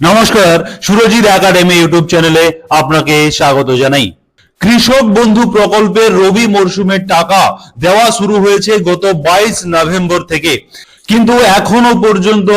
নমস্কার, Surajit academy YouTube চ্যানেলে আপনাকে স্বাগত জানাই। কৃষক বন্ধু প্রকল্পের রবি মরশুমের টাকা দেওয়া শুরু হয়েছে গত বাইশ নভেম্বর থেকে। কিন্তু এখনও পর্যন্ত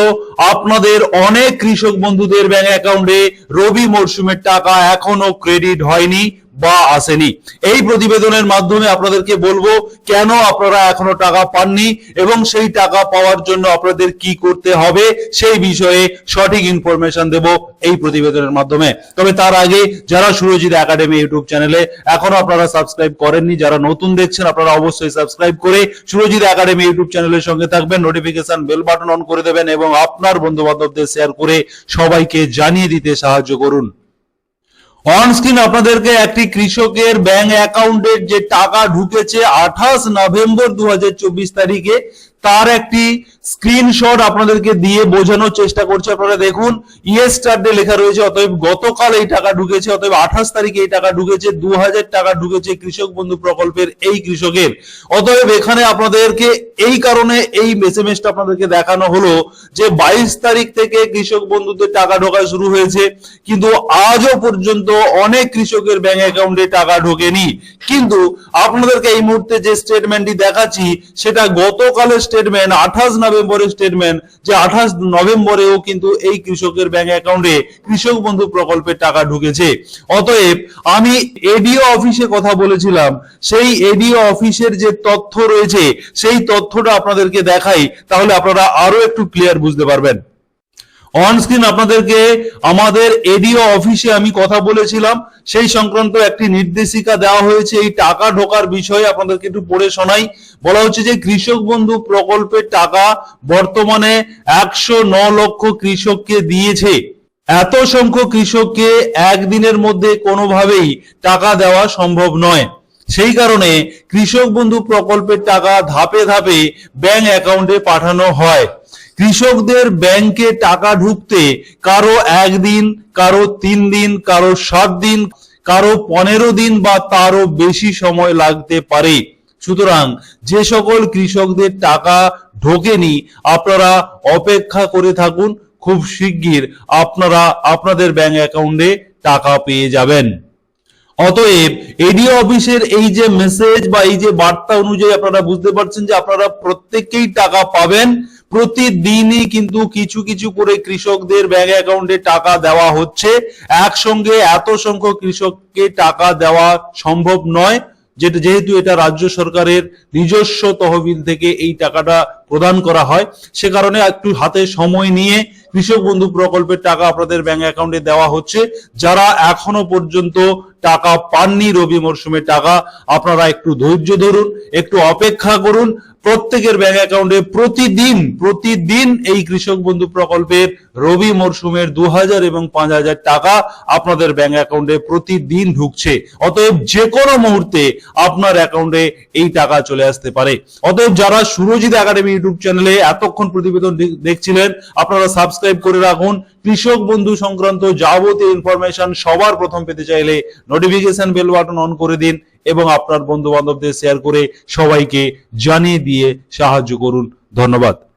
আপনাদের অনেক কৃষক বন্ধুদের ব্যাংক অ্যাকাউন্টে রবি মরশুমের টাকা এখনও ক্রেডিট হয়নি। বা আসেনি। এই প্রতিবেদনের মাধ্যমে আপনাদেরকে বলব, কেন আপনারা এখনও টাকা পাননি এবং সেই টাকা পাওয়ার জন্য আপনাদের কি করতে হবে সেই বিষয়ে সঠিক ইনফরমেশন দেব এই প্রতিবেদনের মাধ্যমে। তবে তার আগে যারা সুরজিৎ একাডেমি ইউটিউব চ্যানেলে এখনও আপনারা সাবস্ক্রাইব করেননি, যারা নতুন দেখছেন, আপনারা অবশ্যই সাবস্ক্রাইব করে সুরজিৎ একাডেমি ইউটিউব চ্যানেলের সঙ্গে থাকবেন। নোটিফিকেশন বেল বাটন অন করে দেবেন এবং আপনার বন্ধু বান্ধবদের শেয়ার করে সবাইকে জানিয়ে দিতে সাহায্য করুন। অন আপনাদেরকে একটি কৃষকের ব্যাংক অ্যাকাউন্টের যে টাকা ঢুকেছে আঠাশ নভেম্বর দু হাজার চব্বিশ তারিখে তার একটি স্ক্রিনশট আপনাদেরকে দিয়ে বোঝানোর চেষ্টা করছে। আপনারা দেখুন ইয়েস স্টারডে লেখা রয়েছে, অতএব গতকাল এই টাকা ঢুকেছে, অতএব আঠাশ তারিখে এই টাকা ঢুকেছে দু হাজার টাকা ঢুকেছে কৃষক বন্ধু প্রকল্পের এই কৃষকের। অতএব এখানে আপনাদেরকে এই কারণে এই মেসেমেজটা আপনাদেরকে দেখানো হলো যে বাইশ তারিখ থেকে কৃষক বন্ধুদের টাকা ঢোকা শুরু হয়েছে, কিন্তু আজও পর্যন্ত অনেক কৃষকের ব্যাংক অ্যাকাউন্টে টাকা ঢোকেনি। কিন্তু আপনাদেরকে এই মুহূর্তে যে স্টেটমেন্টটি দেখাচ্ছি, সেটা গতকালের স্টেটমেন্ট আঠাশ নভেম্বরের স্টেটমেন্ট যে আঠাশ নভেম্বরেও কিন্তু এই কৃষকের ব্যাংক অ্যাকাউন্টে কৃষক বন্ধু প্রকল্পের টাকা ঢুকেছে। অতএব আমি এডিও অফিসে কথা বলেছিলাম, সেই এডিও অফিসের যে তথ্য রয়েছে, সেই তথ্যটা আপনাদেরকে দেখাই, তাহলে আপনারা আরও একটু ক্লিয়ার বুঝতে পারবেন। অন স্ক্রিন আপনাদেরকে আমাদের এডিও অফিসে আমি কথা বলেছিলাম। সেই সংক্রান্ত একটি নির্দেশিকা দেওয়া হয়েছে। এই টাকা ঢোকার বিষয়ে আপনাদেরকে একটু পড়ে শোনাই। বলা হচ্ছে যে কৃষক বন্ধু প্রকল্পের টাকা বর্তমানে একশো ন লক্ষ কৃষককে দিয়েছে। এত সংখ্যক কৃষককে একদিনের মধ্যে কোনোভাবেই টাকা দেওয়া সম্ভব নয়। সেই কারণে কৃষক বন্ধু প্রকল্পের টাকা ধাপে ধাপে ব্যাংক অ্যাকাউন্টে পাঠানো হয়। কৃষকদের ব্যাংকে টাকা ঢুকতে কারও একদিন, কারও তিন দিন, কারও সাত দিন, কারও পনেরো দিন বা তারও বেশি সময় লাগতে পারে। সুতরাং যে সকল কৃষকদের টাকা ঢোকেনি, আপনারা অপেক্ষা করে থাকুন। খুব শিগগির আপনারা আপনাদের ব্যাংক অ্যাকাউন্টে টাকা পেয়ে যাবেন। অতএব এডিও অফিসের এই যে মেসেজ বা এই যে বার্তা অনুযায়ী আপনারা বুঝতে পারছেন যে আপনারা প্রত্যেককেই টাকা পাবেন, প্রতিদিনই কিন্তু কিছু কিছু করে কৃষকদের ব্যাংক অ্যাকাউন্টে টাকা দেওয়া হচ্ছে। একসঙ্গে এত সংখ্যক কৃষককে টাকা দেওয়া সম্ভব নয়, যেটা যেহেতু এটা রাজ্য সরকারের নিজস্ব তহবিল থেকে এই টাকাটা প্রদান করা হয়, সে কারণে একটু হাতে সময় নিয়ে কৃষক বন্ধু প্রকল্পের টাকা আপনাদের ব্যাংক অ্যাকাউন্টে দেওয়া হচ্ছে। যারা এখনও পর্যন্ত টাকা পাননি রবি মরশুমের টাকা, আপনারা একটু ধৈর্য ধরুন, একটু অপেক্ষা করুন। প্রত্যেকের ব্যাংক অ্যাকাউন্টে প্রতিদিন প্রতিদিন এই কৃষক বন্ধু প্রকল্পের রবি মরশুমের দু হাজার এবং পাঁচ হাজার টাকা আপনাদের ব্যাংক অ্যাকাউন্টে প্রতিদিন ঢুকছে। অতএব যে কোনো মুহূর্তে আপনার অ্যাকাউন্টে এই টাকা চলে আসতে পারে। অতএব যারা সুরজিৎ একাডেমি ইউটিউব চ্যানেলে এতক্ষণ প্রতিবেদন দেখছিলেন, আপনারা সাবস্ক্রাইব করে রাখুন। কৃষক বন্ধু সংক্রান্ত যাবতীয় ইনফরমেশন সবার প্রথম পেতে চাইলে নোটিফিকেশন বেল বাটন অন করে দিন। এবং আপনার বন্ধু বান্ধবদের শেয়ার করে সবাইকে জানিয়ে দিয়ে সাহায্য করুন। ধন্যবাদ।